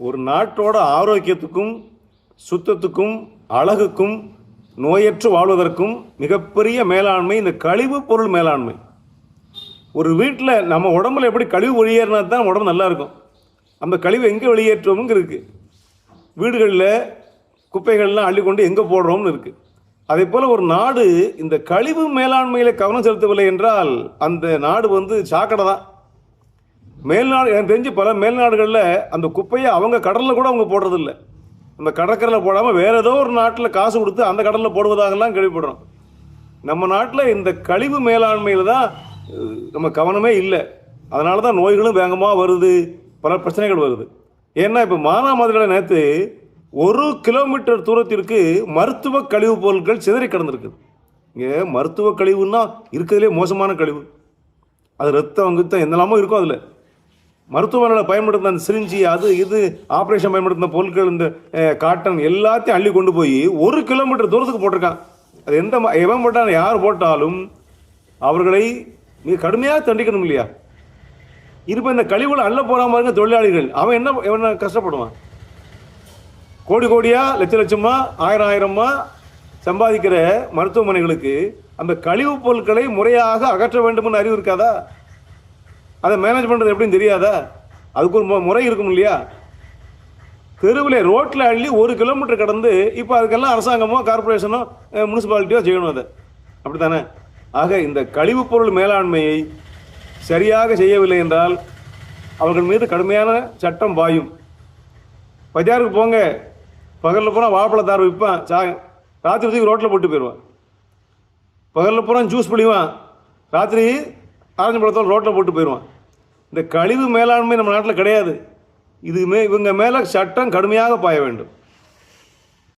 ஒரு நாட்டோட ஆரோக்கியத்துக்கும் சுத்தத்துக்கும் அழகுக்கும் நோயற்று வாழ்வதற்கும் மிகப்பெரிய மேலாண்மை இந்த கழிவு பொருள் மேலாண்மை. ஒரு வீட்டில் நம்ம உடம்புல எப்படி கழிவு வெளியேறினா தான் உடம்பு நல்லா இருக்கும். அந்த கழிவு எங்கே வெளியேற்றோம்னு இருக்குது வீடுகளில் குப்பைகள்லாம் அள்ளி கொண்டு எங்கே போடுறோம்னு இருக்குது அதே போல் ஒரு நாடு இந்த கழிவு மேலாண்மையில் கவனம் செலுத்தவில்லை என்றால் அந்த நாடு வந்து சாக்கடை தான். மேல்நாடு எனக்கு தெரிஞ்சு பல மேல்நாடுகளில் அந்த குப்பையை அவங்க கடலில் கூட அவங்க போடுறதில்ல. அந்த கடற்கரையில் போடாமல் வேற ஏதோ ஒரு நாட்டில் காசு கொடுத்து அந்த கடலில் போடுவதாகலாம் கேள்விப்படுறோம். நம்ம நாட்டில் இந்த கழிவு மேலாண்மையில் தான் நம்ம கவனமே இல்லை. அதனால தான் நோய்களும் வேகமாக வருது பல பிரச்சனைகள் வருது. ஏன்னா இப்போ மானாமதுரையில் நேற்று ஒரு கிலோமீட்டர் தூரத்திற்கு மருத்துவ கழிவுப் பொருட்கள் சிதறி கிடந்திருக்குது இங்கே மருத்துவ கழிவுன்னா இருக்கிறதுலே மோசமான கழிவு. அது ரத்தம் கித்தம் என்னெல்லாமோ இருக்கும் அதில். மருத்துவமனையில் பயன்படுத்தின அந்த சிரிஞ்சி அது இது ஆப்ரேஷன் பயன்படுத்தின பொருட்கள் இந்த காட்டன் எல்லாத்தையும் அள்ளி கொண்டு போய் ஒரு கிலோமீட்டர் தூரத்துக்கு போட்டிருக்கான் அது எந்த எவன் போட்டான் யார் போட்டாலும் அவர்களை மிக கடுமையாக தண்டிக்கணும் இல்லையா? இருப்ப இந்த கழிவுகளை அள்ள போறான் பாருங்க தொழிலாளிகள். அவன் என்ன என்ன கஷ்டப்படுவான்? கோடி கோடியா லட்ச லட்சமா ஆயிரம் ஆயிரமா சம்பாதிக்கிற மருத்துவமனைகளுக்கு அந்த கழிவுப் பொருட்களை முறையாக அகற்ற வேண்டும்னு அறிவு இருக்காதா அதை மேனேஜ் பண்ணுறது எப்படின்னு தெரியாதா? அதுக்கு ஒரு முறை இருக்கும் இல்லையா? தெருவில் ரோட்டில் அள்ளி ஒரு கிலோமீட்டர் கடந்து இப்போ அதுக்கெல்லாம் அரசாங்கமோ கார்ப்பரேஷனோ முனிசிபாலிட்டியோ செய்யணும் அதை. அப்படி தானே ஆக இந்த கழிவுப் பொருள் மேலாண்மையை சரியாக செய்யவில்லை என்றால் அவர்கள் மீது கடுமையான சட்டம் பாயும். பஜாருக்கு போங்க. பகலில் பூரா வாழைப்பழத்தார் விற்பான் சா ராத்திரி ரோட்டில் போட்டு போயிடுவான். பகலில் பூரா ஜூஸ் பிடிவான் ராத்திரி ஆரஞ்சு பழத்தோல் ரோட்டில் போட்டு போயிடுவான் இந்த கழிவு மேலாண்மை நம்ம நாட்டில் கிடையாது. இதுமே இவங்க மேலே சட்டம் கடுமையாக பாய வேண்டும்.